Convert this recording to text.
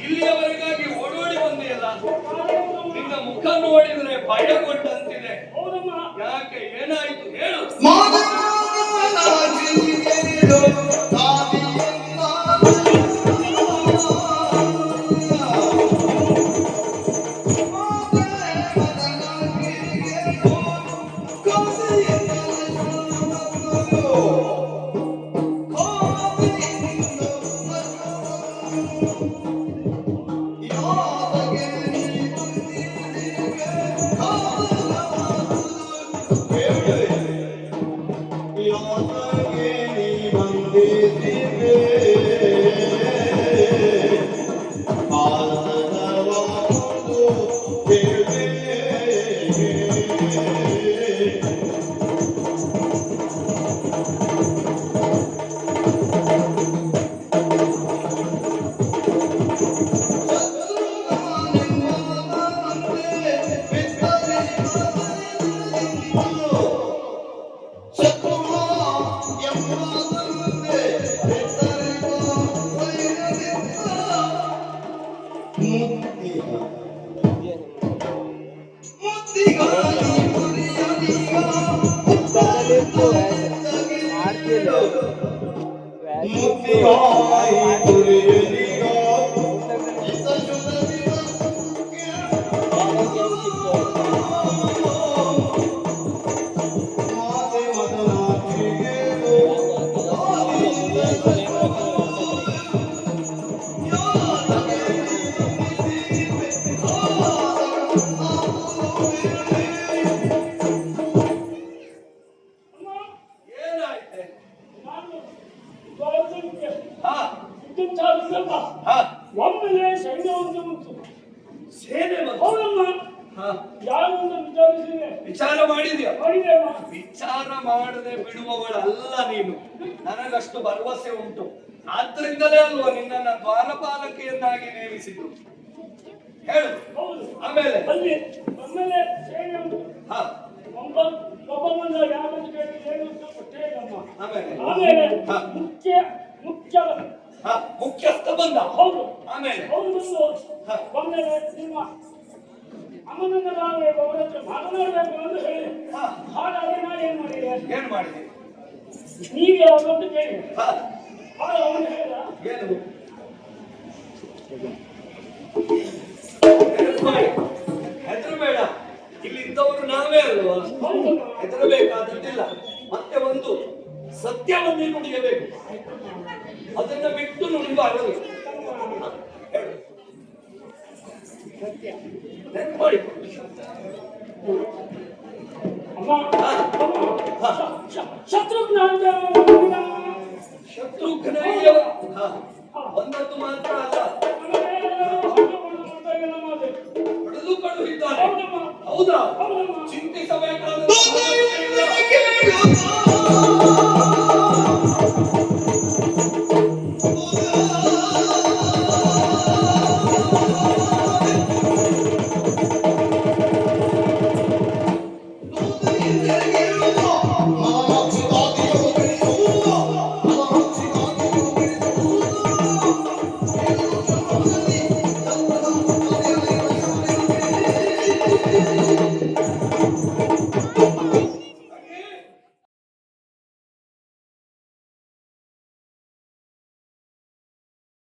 ಇಲ್ಲಿಯವರೆಗಾಗಿ ಓಡೋಡಿ ಬಂದೆಯಲ್ಲ. ನಿನ್ನ ಮುಖ ನೋಡಿದ್ರೆ ಹೌದಮ್ಮ के निबंधे อย ಹಾ. ಒಮ್ಮೆಲೆ ಸೈನ್ಯ ಒಂದು ಬಂತು ಸೇನೆ. ಹೌದಮ್ಮ. ಹಾ. ಯಾರು ಅಂತ ವಿಚಾರಿಸಿದೆ? ವಿಚಾರ ಮಾಡಿದ್ಯಾ? ವಿಚಾರ ಮಾಡದೆ ಬಿಡುವವಳಲ್ಲ ನೀನು. ನನಗಷ್ಟು ಭರವಸೆ ಉಂಟು. ಆದ್ರಿಂದಲೇ ಅಲ್ವಾ ನಿನ್ನನ್ನ ದ್ವಾರಪಾಲಕಿಯನ್ನಾಗಿ ನೇಮಿಸಿದ್ರು ಹೇಳು. ಹೌದು. ಆಮೇಲೆ. ಅಲ್ಲಿ ಒಮ್ಮೆಲೆ ಸೈನ್ಯ ಉಂಟು. ಹಾ. ಒಬ್ಬ ಕೇಳಿ ಆಮೇಲೆ. ಮುಖ್ಯಸ್ಥ ಬಂದ. ಹೌದು. ಆಮೇಲೆ. ಹೌದು. ಬಂದು ಹಾ. ಒಮ್ಮೆಲೆ ನಿಮ್ಮ ಅಮ್ಮನನ್ನ ಅವರ ಹತ್ರ ಮಾತನಾಡಬೇಕು ಅಂತ ಹೇಳಿ ಹಾಗಾಗಿ ನಾನು ಏನ್ ಮಾಡಿದೆ? ಏನ್ ಮಾಡಿದೆ? ನೀವು ಯಾವುದು ಅಂತ ಕೇಳಿ. ಆಗ ಅವನು ಹೇಳಿದ ಏನು? ಹೆದರ್ಬೇಡ. ಇಲ್ಲಿ ಇದ್ದವರು ನಾವೇ ಅಲ್ವಾ? ಹೆದರಬೇಕಾದದ್ದಿಲ್ಲ. ಮತ್ತೆ ಒಂದು ಸತ್ಯವನ್ನೇ ನುಡಿಯಬೇಕು ಅದನ್ನ ಬಿಟ್ಟು ನುಡಿಬಾರದು ಮಾಡಿ. ಅಮ್ಮ ಹಾ. ಅಮ್ಮ ಹಾ. ಶ- ಶ- ಶತ್ರುಘ್ನ ಬಂದದ್ದು ಮಾತ್ರ ಅಲ್ಲ ಹೊಡೆದು ಕಳುಹಿದ್ದಾನೆ ಹೌದಾ ಚಿಂತಿಸಬೇಕಾದ.